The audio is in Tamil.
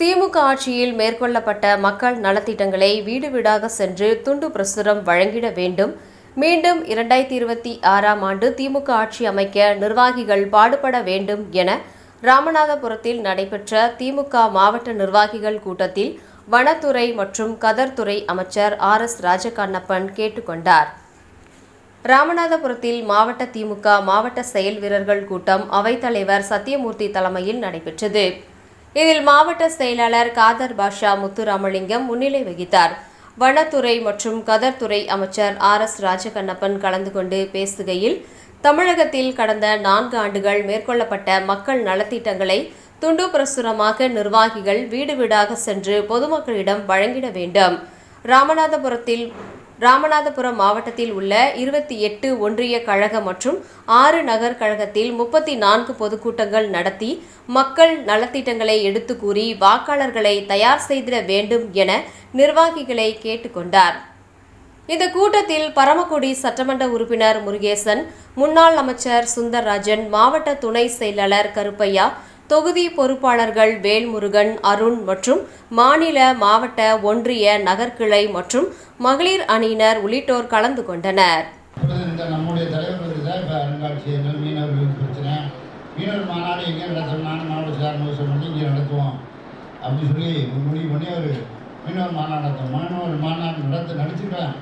திமுக ஆட்சியில் மேற்கொள்ளப்பட்ட மக்கள் நலத்திட்டங்களை வீடு வீடாக சென்று துண்டு பிரசுரம் வழங்கிட வேண்டும். மீண்டும் இரண்டாயிரத்தி இருபத்தி ஆறாம் ஆண்டு திமுக ஆட்சி அமைக்க நிர்வாகிகள் பாடுபட வேண்டும் என ராமநாதபுரத்தில் நடைபெற்ற திமுக மாவட்ட நிர்வாகிகள் கூட்டத்தில் வனத்துறை மற்றும் கதர்துறை அமைச்சர் ஆர் எஸ் ராஜகண்ணப்பன் கேட்டுக்கொண்டார். ராமநாதபுரத்தில் மாவட்ட திமுக மாவட்ட செயல் வீரர்கள் கூட்டம் அவைத்தலைவர் சத்தியமூர்த்தி தலைமையில் நடைபெற்றது. இதில் மாவட்ட செயலாளர் காதர் பாஷா முத்துராமலிங்கம் முன்னிலை வகித்தார். வனத்துறை மற்றும் கதர்துறை அமைச்சர் ஆர் எஸ் ராஜகண்ணப்பன் கலந்து கொண்டு பேசுகையில் தமிழகத்தில் கடந்த நான்கு ஆண்டுகள் மேற்கொள்ளப்பட்ட மக்கள் நலத்திட்டங்களை துண்டு பிரசுரமாக நிர்வாகிகள் வீடு வீடாக சென்று பொதுமக்களிடம் வழங்கிட வேண்டும். ராமநாதபுரத்தில் ராமநாதபுரம் மாவட்டத்தில் உள்ள இருபத்தி எட்டு ஒன்றிய கழக மற்றும் ஆறு நகர் கழகத்தில் முப்பத்தி நான்கு பொதுக்கூட்டங்கள் நடத்தி மக்கள் நலத்திட்டங்களை எடுத்து கூறி வாக்காளர்களை தயார் செய்திட வேண்டும் என நிர்வாகிகளை கேட்டுக்கொண்டார். இந்த கூட்டத்தில் பரமக்குடி சட்டமன்ற உறுப்பினர் முருகேசன் முன்னாள் அமைச்சர் சுந்தர்ராஜன் மாவட்ட துணை செயலாளர் கருப்பையா தொகுதி பொறுப்பாளர்கள் வேல்முருகன் அருண் மற்றும் மாநில மாவட்ட ஒன்றிய நகர்கிளை மற்றும் மகளிர் அணியினர் உள்ளிட்டோர் கலந்து கொண்டனர். மீனவர் மாநாடு எங்கே நடத்தணும் நானும் மாவட்ட சார் பண்ணி இங்கே நடத்துவோம். அப்படின்னு சொல்லி முடிவு பண்ணி ஒரு மீனவர் மாநாடு நடத்துவோம். மீனவர் மாநாடு நடத்து நடிச்சுக்கலாம்